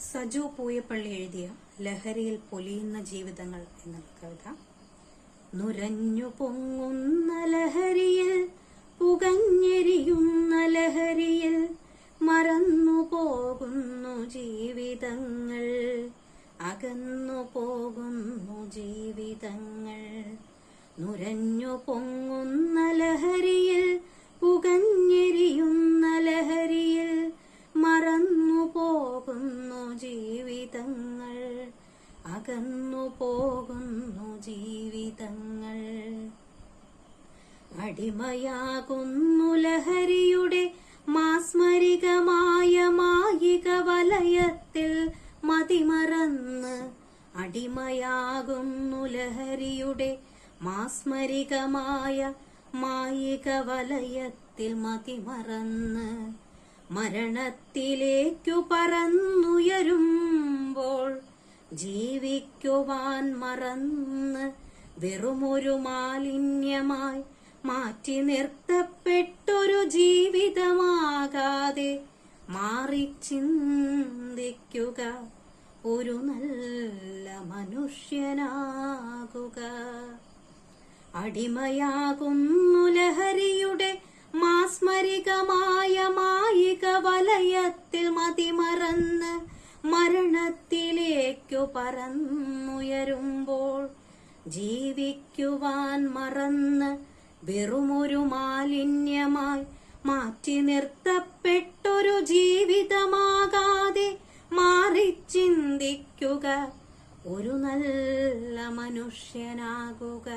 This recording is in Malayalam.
സജു പൂയപ്പള്ളി എഴുതിയ ലഹരിയിൽ പൊലിയുന്ന ജീവിതങ്ങൾ എന്ന കവിത. നുരഞ്ഞു പൊങ്ങുന്ന ലഹരിയിൽ പുകഞ്ഞെരിയുന്ന ലഹരിയിൽ മറന്നു പോകുന്നു ജീവിതങ്ങൾ. അകന്നു പോകുന്നു ജീവിതങ്ങൾ. നുരഞ്ഞു പൊങ്ങുന്ന ജീവിതങ്ങൾ അകന്നു പോകുന്നു ജീവിതങ്ങൾ. അടിമയാകുന്നു ലഹരിയുടെ മാസ്മരികമായ മായിക വലയത്തിൽ മതിമറന്ന് അടിമയാകുന്നു ലഹരിയുടെ മാസ്മരികമായ മായിക വലയത്തിൽ മതിമറന്ന് മരണത്തിലേക്കു പറന്നുയരുമ്പോൾ ജീവിക്കുവാൻ മറന്ന് വെറുമൊരു മാലിന്യമായി മാറ്റി നിർത്തപ്പെട്ടൊരു ജീവിതമാകാതെ മാറി ചിന്തിക്കുക ഒരു നല്ല മനുഷ്യനാകുക. അടിമയാകുന്നു ലഹരിയുടെ മാസ്മരികമായ മായിക വലയത്തിൽ മതിമറന്ന് മരണത്തിലേക്കു പറന്നുയരുമ്പോൾ ജീവിക്കുവാൻ മറന്ന് വെറുമൊരു മാലിന്യമായി മാറ്റി നിർത്തപ്പെട്ടൊരു ജീവിതമാകാതെ മാറി ചിന്തിക്കുക ഒരു നല്ല മനുഷ്യനാകുക.